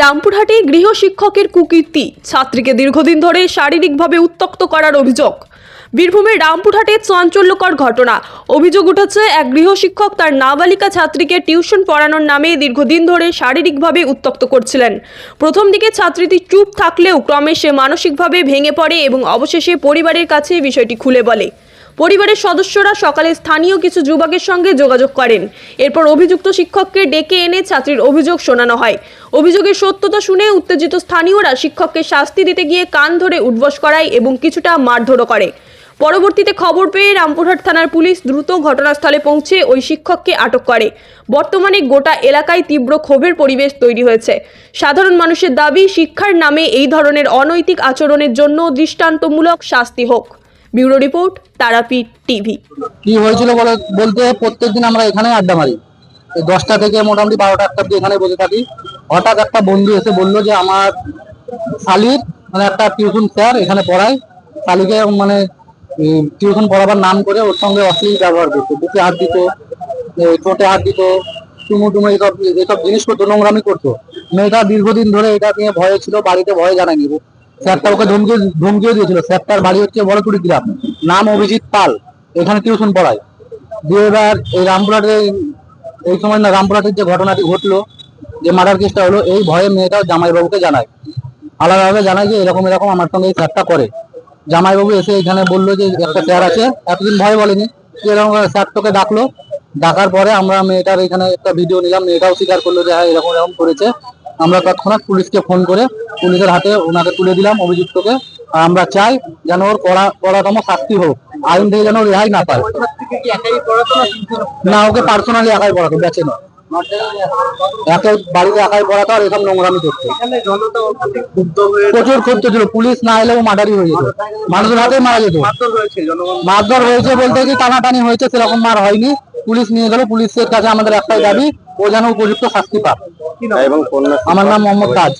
রামপুরহাটে গৃহ শিক্ষকের কুকীর্তি। ছাত্রীকে দীর্ঘদিন ধরে শারীরিকভাবে উত্তক্ত করার অভিযোগ। বীরভূমের রামপুরহাটে চাঞ্চল্যকর ঘটনা। অভিযোগ উঠেছে, এক গৃহশিক্ষক তার নাবালিকা ছাত্রীকে টিউশন পড়ানোর নামে দীর্ঘদিন ধরে শারীরিকভাবে উত্তক্ত করছিলেন। প্রথম দিকে ছাত্রীটি চুপ থাকলেও ক্রমে সে মানসিকভাবে ভেঙে পড়ে এবং অবশেষে পরিবারের কাছে বিষয়টি খুলে বলে। পরিবারের সদস্যরা সকালে স্থানীয় কিছু যুবকের সঙ্গে যোগাযোগ করেন। এরপর অভিযুক্ত শিক্ষককে ডেকে এনে ছাত্রীর অভিযোগ শোনানো হয়। অভিযোগের সত্যতা শুনে উত্তেজিত স্থানীয়রা শিক্ষককে শাস্তি দিতে গিয়ে কান ধরে উঠবস করায় এবং কিছুটা মারধরও করে। পরবর্তীতে খবর পেয়ে রামপুরহাট থানার পুলিশ দ্রুত ঘটনাস্থলে পৌঁছে ওই শিক্ষককে আটক করে। বর্তমানে গোটা এলাকায় তীব্র ক্ষোভের পরিবেশ তৈরি হয়েছে। সাধারণ মানুষের দাবি, শিক্ষার নামে এই ধরনের অনৈতিক আচরণের জন্য দৃষ্টান্তমূলক শাস্তি হোক। Bureau report, Tarapith TV. কি হয়েছিল বলে? বলতে প্রত্যেকদিন আমরা এখানে আড্ডা মারি। দশটা থেকে মোটামুটি বারোটা একটা অব্দি এখানে বসে থাকি। হঠাৎ একটা বন্ধু এসে বলল যে, আমার শালির মানে একটা টিউশন স্যার এখানে পড়ায়। শালিকে মানে টিউশন পড়াবার নাম করে ওর সঙ্গে অশ্লীল ব্যবহার করতো। বুকে হাত দিত ঠোঁটে হাত দিত, টুমু টুমু এইসব এইসব জিনিস করতো নোংরামি করতো। মেয়েটা দীর্ঘদিন ধরে এটা নিয়ে ভয়ে ছিল, বাড়িতে ভয়ে জানায়নি। স্যারটা ওকে ধমকি ধমকিও দিয়েছিল। স্যারটার বাড়ি হচ্ছে বড়টুরি গ্রাম। নাম অভিজিৎ পাল। এখানে টিউশন পড়ায়। দিয়ে এবার এই রামপুরহাটে এই সময় না রামপুরহাটের যে ঘটনাটি ঘটলো, যে মার্ডার কেসটা হলো, এই ভয়ে মেয়েটাও জামাইবাবুকে জানায়। আলাদাভাবে জানায় যে এরকম এরকম আমার সঙ্গে এই স্যারটা করে। জামাইবাবু এসে এখানে বলল যে একটা স্যার আছে। এতদিন ভয় বলেনি। এরকম স্যার তোকে ডাকলো। ডাকার পরে আমরা মেয়েটার এখানে একটা ভিডিও নিলাম। মেয়েটাও স্বীকার করল যে হ্যাঁ এরকম এরকম করেছে। আমরা তৎক্ষণাৎ পুলিশকে ফোন করে পুলিশের হাতে ওনাকে তুলে দিলাম অভিযুক্তকে। আমরা চাই যেন ওর কড়া কড়াতম শাস্তি হোক আইন থেকে যেন রেহাই না পায়। না ওকে পার্সোনালি একাই পড়াতো বেঁচে না একে বাড়িতে একাই পড়াতো আর এসব নোংরামি করতো। প্রচুর ক্ষুব্ধ ছিল পুলিশ না এলেও মার্ডারি হয়ে যেত। মানুষের হাতেই মারা যেত। মারধর হয়েছে বলতে কি টানাটানি হয়েছে সেরকম মার হয়নি। পুলিশ নিয়ে গেল পুলিশের কাছে আমাদের একটাই দাবি ও যেন উপযুক্ত শাস্তি পাক। এবং আমার নাম মোহাম্মদ তাজ।